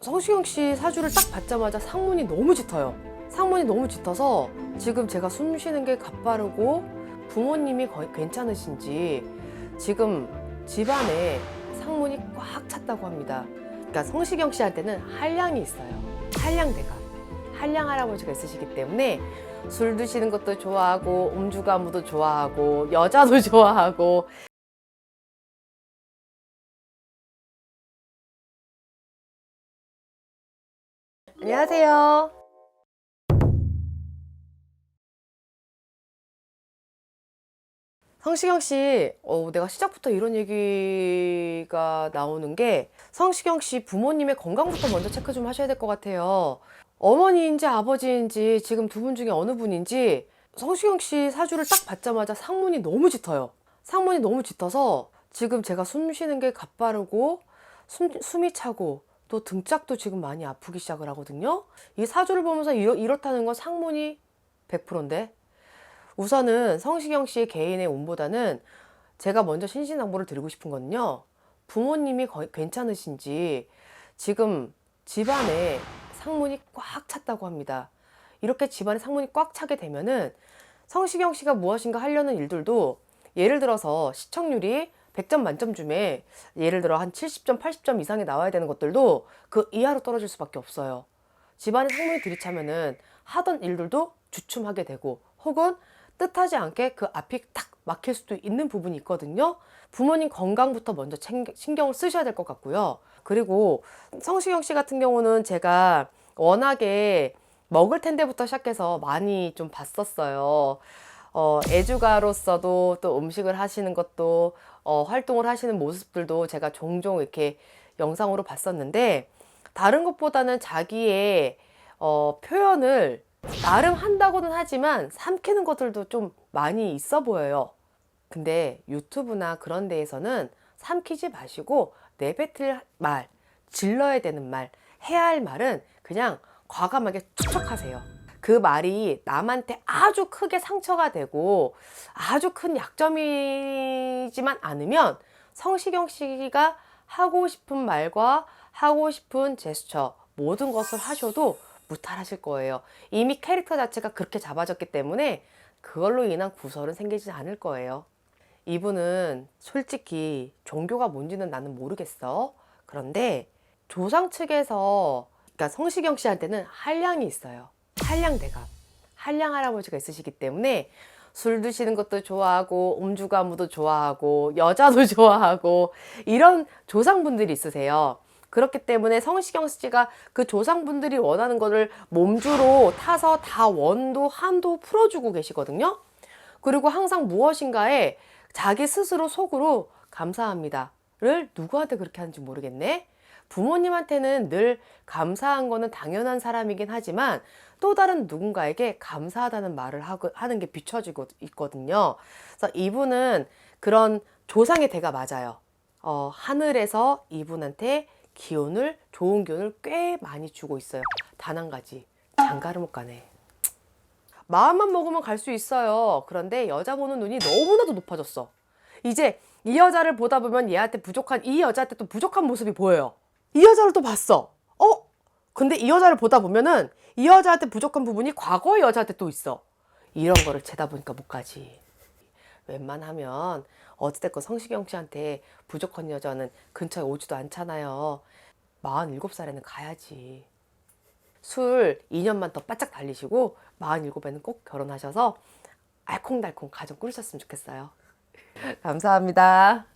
성시경 씨 사주를 딱 받자마자 상문이 너무 짙어요. 상문이 너무 짙어서 지금 제가 숨 쉬는 게 가빠르고 부모님이 거의 괜찮으신지 지금 집안에 상문이 꽉 찼다고 합니다. 그러니까 성시경 씨한테는 한량이 있어요. 한량대가. 한량 할아버지가 있으시기 때문에 술 드시는 것도 좋아하고 음주 가무도 좋아하고 여자도 좋아하고 안녕하세요. 성시경 씨, 어, 내가 시작부터 이런 얘기가 나오는 게 성시경 씨 부모님의 건강부터 먼저 체크 좀 하셔야 될 것 같아요. 어머니인지 아버지인지 지금 두 분 중에 어느 분인지 성시경 씨 사주를 딱 받자마자 상문이 너무 짙어요. 상문이 너무 짙어서 지금 제가 숨 쉬는 게 가빠르고 숨, 숨이 차고 또 등짝도 지금 많이 아프기 시작을 하거든요. 이 사주를 보면서 이렇, 이렇다는 건 상문이 100%인데 우선은 성시경 씨의 개인의 운보다는 제가 먼저 신신당부를 드리고 싶은 건요. 부모님이 괜찮으신지 지금 집안에 상문이 꽉 찼다고 합니다. 이렇게 집안에 상문이 꽉 차게 되면은 성시경 씨가 무엇인가 하려는 일들도 예를 들어서 시청률이 100점 만점 중에 예를 들어 한 70점, 80점 이상이 나와야 되는 것들도 그 이하로 떨어질 수밖에 없어요. 집안에 상문이 들이차면은 하던 일들도 주춤하게 되고 혹은 뜻하지 않게 그 앞이 탁 막힐 수도 있는 부분이 있거든요. 부모님 건강부터 먼저 신경을 쓰셔야 될 것 같고요. 그리고 성시경 씨 같은 경우는 제가 워낙에 먹을 텐데부터 시작해서 많이 좀 봤었어요. 어, 애주가로서도 또 음식을 하시는 것도 어, 활동을 하시는 모습들도 제가 종종 이렇게 영상으로 봤었는데 다른 것보다는 자기의 어, 표현을 나름 한다고는 하지만 삼키는 것들도 좀 많이 있어 보여요. 근데 유튜브나 그런 데에서는 삼키지 마시고 내뱉을 말, 질러야 되는 말, 해야 할 말은 그냥 과감하게 툭툭 하세요. 그 말이 남한테 아주 크게 상처가 되고 아주 큰 약점이지만 않으면 성시경 씨가 하고 싶은 말과 하고 싶은 제스처 모든 것을 하셔도 무탈하실 거예요. 이미 캐릭터 자체가 그렇게 잡아졌기 때문에 그걸로 인한 구설은 생기지 않을 거예요. 이분은 솔직히 종교가 뭔지는 나는 모르겠어. 그런데 조상 측에서 그러니까 성시경 씨한테는 한량이 있어요. 한량대가. 한량 할아버지가 있으시기 때문에 술 드시는 것도 좋아하고 음주 가무도 좋아하고 여자도 좋아하고 이런 조상분들이 있으세요. 그렇기 때문에 성시경 씨가 그 조상분들이 원하는 거를 몸주로 타서 다 원도 한도 풀어주고 계시거든요. 그리고 항상 무엇인가에 자기 스스로 속으로 감사합니다를 누구한테 그렇게 하는지 모르겠네. 부모님한테는 늘 감사한 거는 당연한 사람이긴 하지만 또 다른 누군가에게 감사하다는 말을 하고, 하는 게 비춰지고 있거든요. 그래서 이분은 그런 조상의 대가 맞아요. 어, 하늘에서 이분한테 기운을, 좋은 기운을 꽤 많이 주고 있어요. 단 한 가지. 장가를 못 가네. 마음만 먹으면 갈 수 있어요. 그런데 여자 보는 눈이 너무나도 높아졌어. 이제 이 여자를 보다 보면 얘한테 부족한, 이 여자한테 또 부족한 모습이 보여요. 이 여자를 또 봤어. 어? 근데 이 여자를 보다 보면은 이 여자한테 부족한 부분이 과거의 여자한테 또 있어. 이런 거를 재다 보니까 못 가지. 웬만하면 어찌됐건 성시경 씨한테 부족한 여자는 근처에 오지도 않잖아요. 47살에는 가야지. 술 2년만 더 바짝 달리시고 47에는 꼭 결혼하셔서 알콩달콩 가정 꾸리셨으면 좋겠어요. 감사합니다.